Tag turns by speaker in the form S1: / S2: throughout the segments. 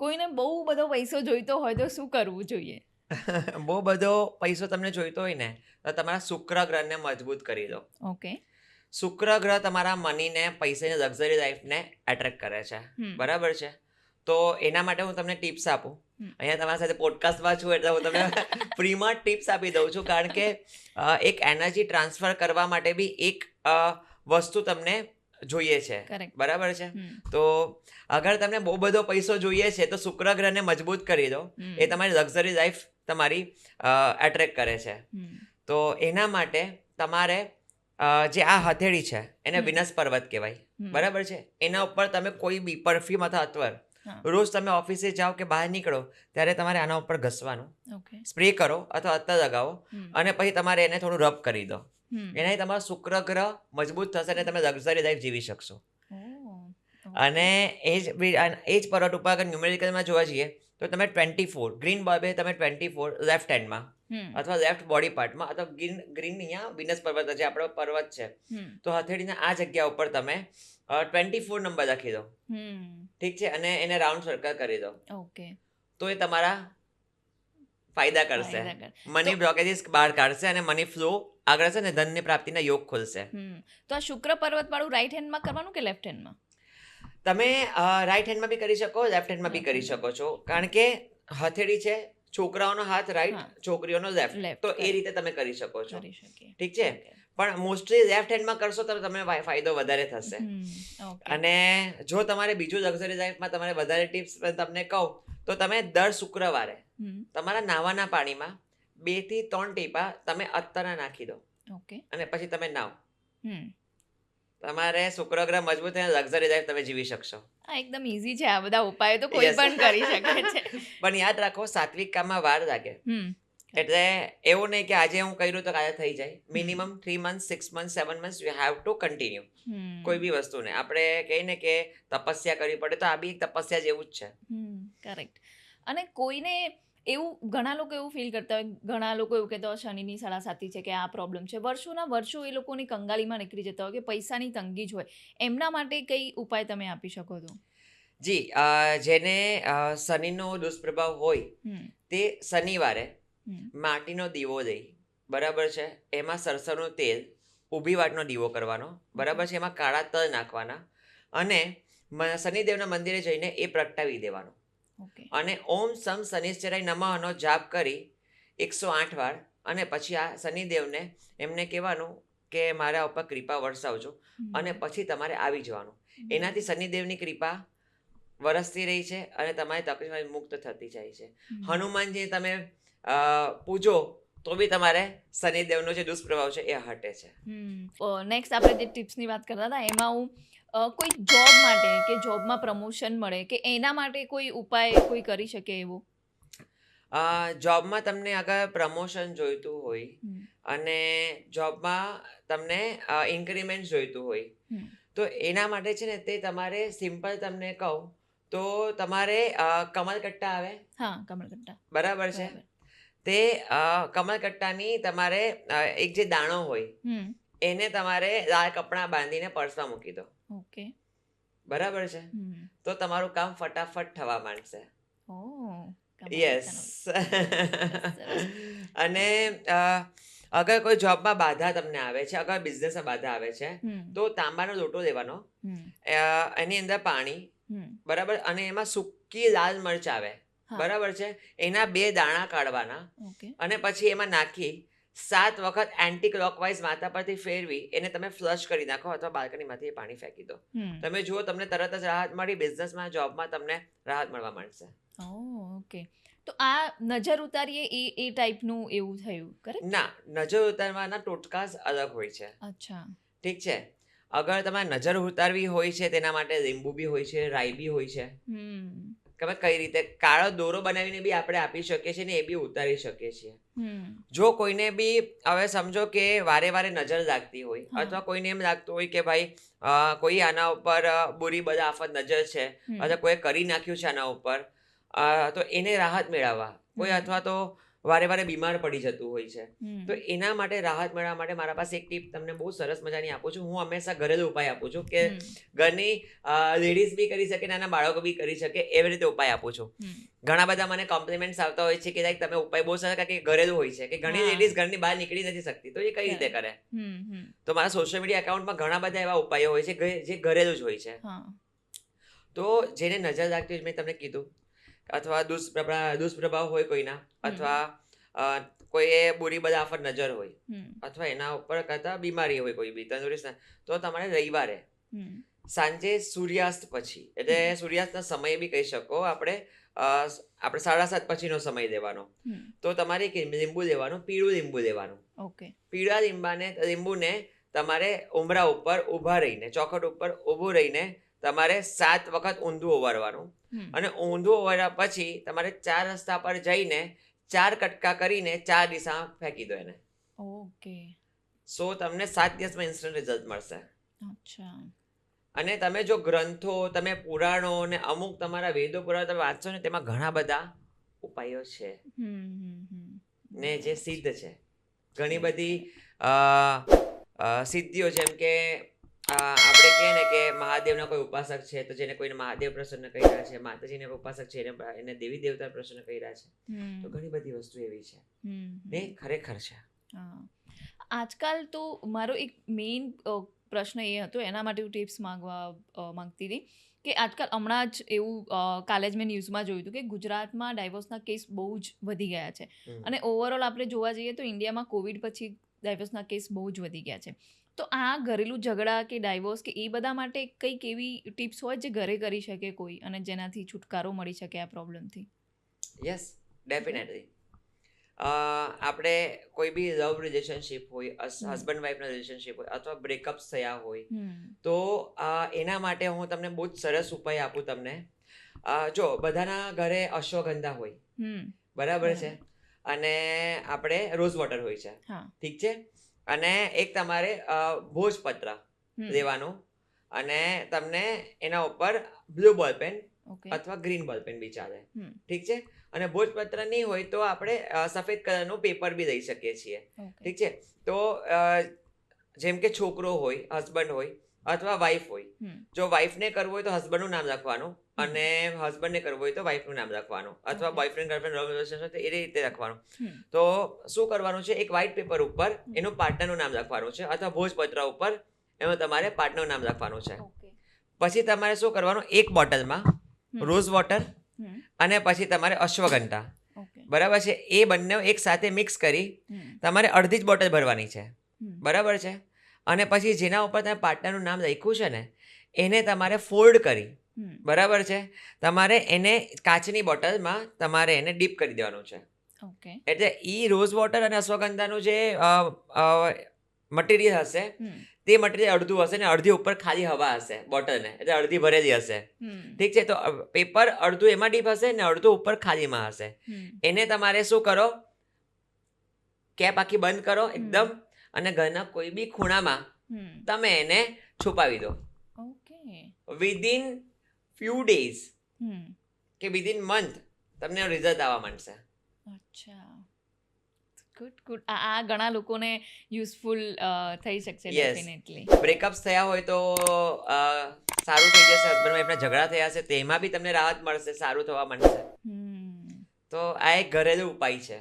S1: કોઈને બહુ બધો પૈસો જોઈતો હોય તો શું કરવું જોઈએ?
S2: બહુ બધો પૈસો તમને જોઈતો હોય ને તો તમારા શુક્ર ગ્રહને મજબૂત કરી દો.
S1: ઓકે.
S2: શુક્ર ગ્રહ તમારા મનીને પૈસાની લક્ઝરી લાઈફને એટ્રેક્ટ કરે છે. બરાબર છે? તો એના માટે હું તમને ટિપ્સ આપું. અહીંયા તમારા સાથે પોડકાસ્ટમાં છું એટલે હું તમને ફ્રીમાં ટિપ્સ આપી દઉં છું. કારણ કે એક એનર્જી ટ્રાન્સફર કરવા માટે બી એક વસ્તુ તમને જોઈએ છે. બરાબર છે? તો અગર તમને બહુ બધો પૈસો જોઈએ છે તો શુક્ર ગ્રહને મજબૂત કરી દો. એ તમારી લક્ઝરી લાઈફ તમારી એટ્રેક્ટ કરે છે. તો એના માટે તમારે જે આ હથેળી છે એને વિનસ પર્વત કહેવાય. બરાબર છે? એના ઉપર તમે કોઈ બી પરફ્યુમ અથવા અત્વર રોજ તમે ઓફિસે જાઓ કે બહાર નીકળો ત્યારે તમારે આના ઉપર ઘસવાનું. સ્પ્રે કરો અથવા અત્તર લગાવો અને પછી તમારે એને થોડું રબ કરી દો. એનાથી તમારો શુક્ર ગ્રહ મજબૂત થશે અને તમે લક્ઝરી લાઈફ જીવી શકશો. અને એ જ એ જ પર્વત ઉપર અગર ન્યુમેરિકલમાં જોવા જઈએ તો તમે ટ્વેન્ટી ફોર ગ્રીન બોર્બે તમે ટ્વેન્ટી ફોર લેફ્ટ હેન્ડમાં અથવા લેફ્ટ બોડી પાર્ટમાં અથવા ગ્રીન ગ્રીન અહીંયા વિનસ પર્વત છે આપણો પર્વત છે. તો હથેળીના આ જગ્યા ઉપર તમે ટ્વેન્ટી ફોર નંબર લખી દો. ઠીક છે? અને એને રાઉન્ડ સર્કલ કરી દો.
S1: ઓકે.
S2: તો એ તમારા ફાયદા કરશે. મની બ્લોકેજીસ બહાર કાઢશે અને મની ફ્લો આગળ છે ને ધનની પ્રાપ્તિના યોગ ખુલશે.
S1: તો આ શુક્ર પર્વત વાળું રાઈટ હેન્ડમાં કરવાનું કે લેફ્ટ હેન્ડમાં
S2: તમે રાઈટ હેન્ડમાં બી કરી શકો લેફ્ટ હેન્ડમાં બી કરી શકો છો. કારણ કે હથેળી છે છોકરાઓનો હાથ રાઈટ છોકરીઓનો લેફ્ટ તો એ રીતે તમે કરી શકો છો. ઠીક છે? પણ મોસ્ટલી લેફ્ટ હેન્ડમાં કરશો તો તમને ફાય- ફાયદો વધારે થશે. અને જો તમારે બીજું લક્ઝરી લાઈફમાં તમારે વધારે ટિપ્સ તમને કહું તો તમે દર શુક્રવારે તમારા નાવાના પાણીમાં બેથી ત્રણ ટીપા તમે અત્તરા નાખી દો.
S1: ઓકે.
S2: અને પછી તમે નાવ. તમારે શુક્રગ્રહ મજબૂત થઈને લક્ઝરી લાઈફ તમે જીવી શકશો.
S1: આ એકદમ ઈઝી છે આ બધા ઉપાયો તો કોઈ પણ કરી શકે છે.
S2: પણ યાદ રાખો સાત્વિક કામમાં વાર લાગે. એટલે એવું નહીં કે આજે હું કર્યું તો કાલે થઈ જાય. Minimum three month six month seven month you have to continue કોઈ બી વસ્તુને. આપણે કહીને કે તપસ્યા કરવી પડે તો આ બી એક તપસ્યા જેવું જ છે.
S1: કરેક્ટ અને કોઈને એવું ઘણા લોકો એવું ફીલ કરતા હોય ઘણા લોકો એવું કહેતા હોય શનિની સાતી છે કે આ પ્રોબ્લેમ છે. વર્ષોના વર્ષો એ લોકોની કંગાળીમાં નીકળી જતા હોય કે પૈસાની તંગી જ હોય. એમના માટે કઈ ઉપાય તમે આપી શકો છો
S2: જી જેને શનિનો દુષ્પ્રભાવ હોય તે શનિવારે માટીનો દીવો દઈ બરાબર છે? એમાં સરસવનું તેલ ઊભી વાટનો દીવો કરવાનો. બરાબર છે? એમાં કાળા તલ નાખવાના. અને શનિદેવના મંદિરે જઈને એ પ્રગટાવી દેવાનો. અને ઓમ સમ શનિશ્ચરાય નમઃનો જાપ કરી એકસો આઠ વાર. અને પછી આ શનિદેવને એમને કહેવાનું કે મારા ઉપર કૃપા વરસાવજો. અને પછી તમારે આવી જવાનું. એનાથી શનિદેવની કૃપા વરસતી રહી છે અને તમારી તકલીફ મુક્ત થતી જાય છે. હનુમાનજી તમે પૂજો તો બી તમારે શનિદેવનો જે દુષ્પ્રભાવ છે એ હટે છે.
S1: નેક્સ્ટ આપણે જે ટિપ્સની વાત કરતા હતા એમાં હું કોઈ જોબ માટે કે જોબમાં પ્રમોશન મળે કે એના માટે કોઈ ઉપાય કોઈ કરી શકે એવો?
S2: જોબમાં તમને અગર પ્રમોશન જોઈતું હોય અને જોબમાં તમને ઇન્ક્રીમેન્ટ જોઈતું હોય તો એના માટે છે ને તે તમારે સિમ્પલ તમને કહું તો તમારે કમલકટ્ટા આવે?
S1: હા કમલકટ્ટા.
S2: બરાબર છે? તે કમલકટ્ટાની તમારે એક જે દાણો હોય એને તમારે લાલ કપડાં બાંધીને પર્સમાં મૂકી દો.
S1: ઓકે.
S2: બરાબર છે? તો તમારું કામ ફટાફટ થવા માંડશે. યસ અને અગર કોઈ જોબમાં બાધા તમને આવે છે અગર બિઝનેસમાં બાધા આવે છે તો તાંબાનો લોટો લેવાનો એની અંદર પાણી બરાબર અને એમાં સૂકી લાલ મરચ આવે. બરાબર છે? એના બે દાણા કાઢવાના અને પછી એમાં નાખી સાત વખત એન્ટી ક્લોકવાઇઝ માથા પરથી ફેરવી એને તમે ફ્લશ કરી નાખો અથવા બાલ્કનીમાંથી પાણી ફેંકી દો. તમે જુઓ તમને તરત જ રાહત મળી બિઝનેસમાં જોબમાં તમને રાહત મળવા માંડશે.
S1: ઓકે. તો આ નજર ઉતારીએ એ એ ટાઈપનું એવું થયું કરેક્ટ
S2: ના નજર ઉતારવાના ટોટકાસ અલગ હોય છે.
S1: અચ્છા.
S2: ઠીક છે. અગર તમારે નજર ઉતારવી હોય છે તેના માટે લીંબુ બી હોય છે રાઈ બી હોય છે.
S1: હમ.
S2: તમે કઈ રીતે? કાળો દોરો બનાવીને બી આપણે આપી શકીએ છીએ ને એ બી ઉતારી શકીએ છીએ. જો કોઈને બી હવે સમજો કે વારે વારે નજર લાગતી હોય અથવા કોઈને એમ લાગતું હોય કે ભાઈ કોઈ આના ઉપર બુરી બધા આફત નજર છે અથવા કોઈ કરી નાખ્યું છે આના ઉપર તો એને રાહત મેળવવા. કોઈ અથવા તો વારે વારે બીમાર પડી જતું હોય છે. તો એના માટે રાહત મેળવવા માટે મારા પાસે એક ટીપ તમને બહુ સરસ મજાની આપું છું. હું હંમેશા ઘરેલુ ઉપાય આપું છું કે ઘરની લેડીઝ બી કરી શકે નાના બાળકો બી કરી શકે એવી રીતે ઉપાય આપું છું. ઘણા બધા મને કોમ્પ્લિમેન્ટ્સ આવતા હોય છે કે લાઈક તમે ઉપાય બહુ સરસ કે ઘરેલું હોય છે. કે ઘણી. લેડીઝ ઘરની બહાર નીકળી નથી શકતી તો એ કઈ રીતે કરે. તો મારા સોશિયલ મીડિયા એકાઉન્ટમાં ઘણા બધા એવા ઉપાયો હોય છે જે ઘરેલું જ હોય છે. તો જેને નજર રાખતી હોય મેં તમને કીધું અથવા દુષ્પ્રભાવ દુષ્પ્રભાવ હોય કોઈના અથવા કોઈએ બુરી બદાફત નજર હોય અથવા એના ઉપર કરતા બીમારી હોય કોઈ બી તંદુરસ્ત તો તમારે રવિવારે સાંજે સૂર્યાસ્ત પછી એટલે સૂર્યાસ્તના સમય બી કહી શકો આપણે આપણે સાડા સાત પછીનો સમય દેવાનો. તો તમારે લીંબુ દેવાનું પીળું લીંબુ દેવાનું.
S1: ઓકે.
S2: પીળા લીંબાને લીંબુને તમારે ઉમરા ઉપર ઊભા રહીને ચોખટ ઉપર ઊભું રહીને તમારે સાત વખત ઊંધું ઓવારવાનું. અને ઊંધું ઓવાર્યા પછી તમારે ચાર રસ્તા પર જઈને ચાર કટકા કરીને ચાર દિશા ફેંકી દો એને.
S1: ઓકે.
S2: સો તમને સાત દિવસમાં ઇન્સ્ટન્ટ રિઝલ્ટ મળશે.
S1: અચ્છા.
S2: અને તમે જો ગ્રંથો તમે પુરાણો ને અમુક તમારા વેદો પુરાણો તમે વાંચો ને તેમાં ઘણા બધા ઉપાયો છે. ને જે સિદ્ધ છે. ઘણી બધી સિદ્ધિઓ જેમ કે આપણે કહીએ ને કે મહાદેવના કોઈ ઉપાસક છે તો જેને કોઈને મહાદેવ પ્રસન્ન કર્યા છે માતાજીને ઉપાસક છે એને દેવી દેવતા પ્રસન્ન કર્યા છે તો ઘણી બધી વસ્તુ એવી છે. ને ખરેખર છે.
S1: આજકાલ તો મારો એક મેઇન પ્રશ્ન એ હતો એના માટે હું ટિપ્સ માંગવા માંગતી હતી કે આજકાલ હમણાં જ એવું કાલે જ મેં ન્યૂઝમાં જોયું હતું કે ગુજરાતમાં ડાયવોર્સના કેસ બહુ જ વધી ગયા છે. અને ઓવરઓલ આપણે જોવા જઈએ તો ઇન્ડિયામાં કોવિડ પછી ડાયવોર્સના કેસ બહુ જ વધી ગયા છે. તો આ ઘરેલું ઝઘડા કે ડાયવોર્સ કે એ બધા માટે કંઈક એવી ટિપ્સ હોય જે ઘરે કરી શકે કોઈ અને જેનાથી છુટકારો મળી શકે આ પ્રોબ્લેમથી?
S2: યસ ડેફિનેટલી આપણે કોઈ બી લવ રિલેશનશિપ હોય હસબન્ડ વાઈફના રિલેશનશિપ હોય અથવા બ્રેકઅપ્સ થયા હોય તો એના માટે હું તમને બહુ જ સરસ ઉપાય આપું તમને. જો બધાના ઘરે અશ્વગંધા હોય. બરાબર છે? અને આપણે રોઝ વોટર હોય છે.
S1: હા.
S2: ઠીક છે? અને એક તમારે ભોજપત્ર
S1: દેવાનું
S2: લેવાનું અને તમને એના ઉપર બ્લુ બોલ પેન અથવા ગ્રીન બોલ પેન બી ચાલે. ઠીક છે? અને ભોજપત્ર નહીં હોય તો આપણે સફેદ કલરનું પેપર બી લઈ શકીએ છીએ. ઠીક છે? તો જેમ કે છોકરો હોય હસબન્ડ હોય અથવા વાઈફ હોય. જો વાઈફને કરવું હોય તો હસબન્ડનું નામ લખવાનું
S1: હમ.
S2: અને હસબન્ડને કરવું હોય તો વાઈફનું નામ લખવાનું અથવા બોયફ્રેન્ડ ગર્લફ્રેન્ડ લવ રિલેશન તો એ રીતે
S1: રાખવાનું
S2: તો શું કરવાનું છે? એક વ્હાઇટ પેપર ઉપર એનું પાર્ટનરનું નામ લખવાનું છે અથવા ભોજપત્ર ઉપર એમાં તમારે પાર્ટનરનું નામ લખવાનું છે. પછી તમારે શું કરવાનું? એક બોટલમાં રોઝ વોટર અને પછી તમારે અશ્વગંધા. બરાબર છે? એ બંને એક સાથે મિક્સ કરી તમારે અડધી જ બોટલ ભરવાની છે. બરાબર છે? અને પછી જેના ઉપર તમે પાર્ટનરનું નામ લખ્યું છે ને એને તમારે ફોલ્ડ કરી. બરાબર છે? તમારે એને કાચની બોટલમાં તમારે એને ડીપ કરી દેવાનું છે. એટલે ઈ રોઝ વોટર અને અશ્વગંધાનું જે મટીરિયલ હશે તે મટીરિયલ અડધું હશે ને અડધી ઉપર ખાલી હવા હશે બોટલને. એટલે અડધી ભરેલી હશે. ઠીક છે? તો પેપર અડધું એમાં ડીપ હશે ને અડધું ઉપર ખાલીમાં હશે. એને તમારે શું કરો? કેપ આખી બંધ કરો એકદમ અને ઘરના કોઈ બી ખૂણામાં તમે એને છુપાવી દો.
S1: ઓકે.
S2: વિધિન ફ્યુ ડેઝ કે વિધિન મંથ તમને રિઝલ્ટ આવવા માંડશે.
S1: અચ્છા. ગુડ ગુડ આ ઘણા લોકોને યુઝફુલ થઈ શકશે. ડેફિનેટલી
S2: બ્રેકઅપ્સ થયા હોય તો સારું થઈ જશે. હસબન્ડ વાઈફના ઝઘડા થયા છે તેમાં બી તમને રાહત મળશે સારું થવા માંડશે. તો આ એક ઘરેલું ઉપાય છે.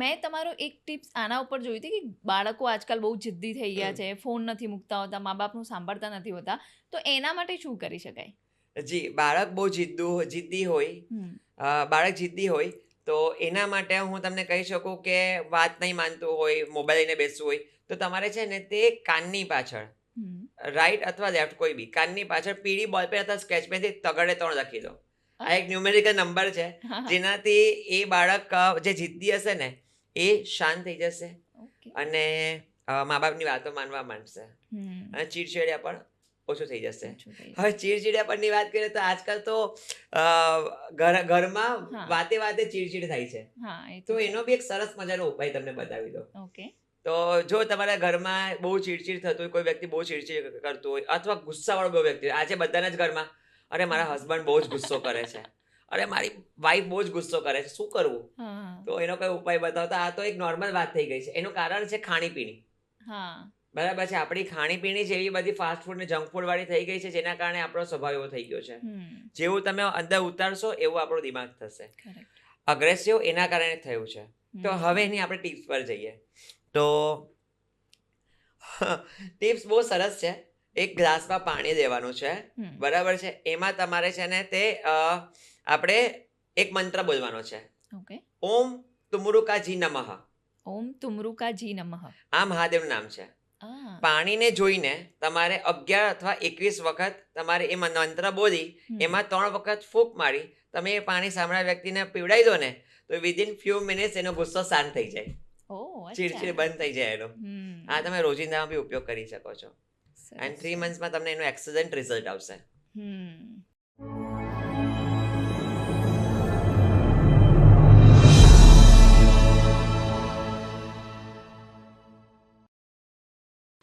S1: મેં તમારો એક ટિપ્સ આના ઉપર જોઈ હતી કે બાળકો આજકાલ બહુ જિદ્દી થઈ ગયા છે ફોન નથી મૂકતા હોતા મા બાપનું સાંભળતા નથી હોતા. તો એના માટે શું કરી શકાય?
S2: જી બાળક બહુ જિદ્દુ જિદ્દી હોય બાળક જિદ્દી હોય તો એના માટે હું તમને કહી શકું કે વાત નહીં માનતું હોય મોબાઈલ લઈને બેસવું હોય તો તમારે છે ને તે કાનની પાછળ રાઈટ અથવા લેફ્ટ કોઈ બી કાનની પાછળ પીળી બોલ પેન અથવા સ્કેચ પેનથી તગડે ત્રણ લખી દો. આ એક ન્યુમેરિકલ નંબર છે. જેનાથી એ બાળક જે જિદ્દી હશે ને એ શાંત થઈ જશે અને મા બાપની વાતો માનવા માંડશે. અને ચીડચીડિયા પણ ઓછું થઈ જશે. હવે ચીડચીડિયા પરની વાત કરીએ તો આજકાલ તો ઘર ઘરમાં વાતે વાતે ચીડચીડ થાય છે. તો એનો બી એક સરસ મજાનો ઉપાય તમને બતાવી દો
S1: ઓકે.
S2: તો જો તમારા ઘરમાં બહુ ચીડચીડ થતું હોય કોઈ વ્યક્તિ બહુ ચીડચીડ કરતું હોય અથવા ગુસ્સાવાળો બહુ વ્યક્તિ હોય આજે બધાના જ ઘરમાં અરે મારા હસબન્ડ બહુ જ ગુસ્સો કરે છે. અરે મારી વાઈફ બહુ જ ગુસ્સો કરે છે. શું કરવું? તો એનો કોઈ ઉપાય બતાવતા આ તો એક નોર્મલ વાત થઈ ગઈ છે. એનું કારણ છે ખાણીપીણી. બરાબર છે? આપણી ખાણીપીણી જેવી બધી ફાસ્ટ ફૂડ ને જંક ફૂડ વાળી થઈ ગઈ છે જેના કારણે આપણો સ્વભાવ એવો થઈ ગયો છે. જેવું તમે અંદર ઉતારશો એવું આપણો દિમાગ થશે. અગ્રેસિવ એના કારણે થયું છે. તો હવે એની આપણે ટિપ્સ પર જઈએ. તો ટિપ્સ બહુ સરસ છે. એક ગ્લાસમાં પાણી દેવાનું છે. બરાબર છે? એમાં તમારે છે ને તે આપણે એક મંત્ર બોલવાનો છે.
S1: ઓકે.
S2: ઓમ તુમરુકાજી નમઃ.
S1: ઓમ તુમરુકાજી નમઃ.
S2: આ મહાદેવનું નામ છે. પાણીને જોઈને તમારે અગિયાર અથવા એકવીસ વખત તમારે એ મંત્ર બોલી એમાં ત્રણ વખત ફૂંક મારી તમે એ પાણી સામેના વ્યક્તિને પીવડાવી દો ને તો વિધિન ફ્યુ મિનિટ્સ એનો ગુસ્સો શાંત થઈ જાય. ચીડચીડ બંધ થઈ જાય એનો. આ તમે રોજિંદામાં બી ઉપયોગ કરી શકો છો. And three. મંથ્સમાં તમને એનું એક્સલન્ટ રિઝલ્ટ આવશે
S1: હમ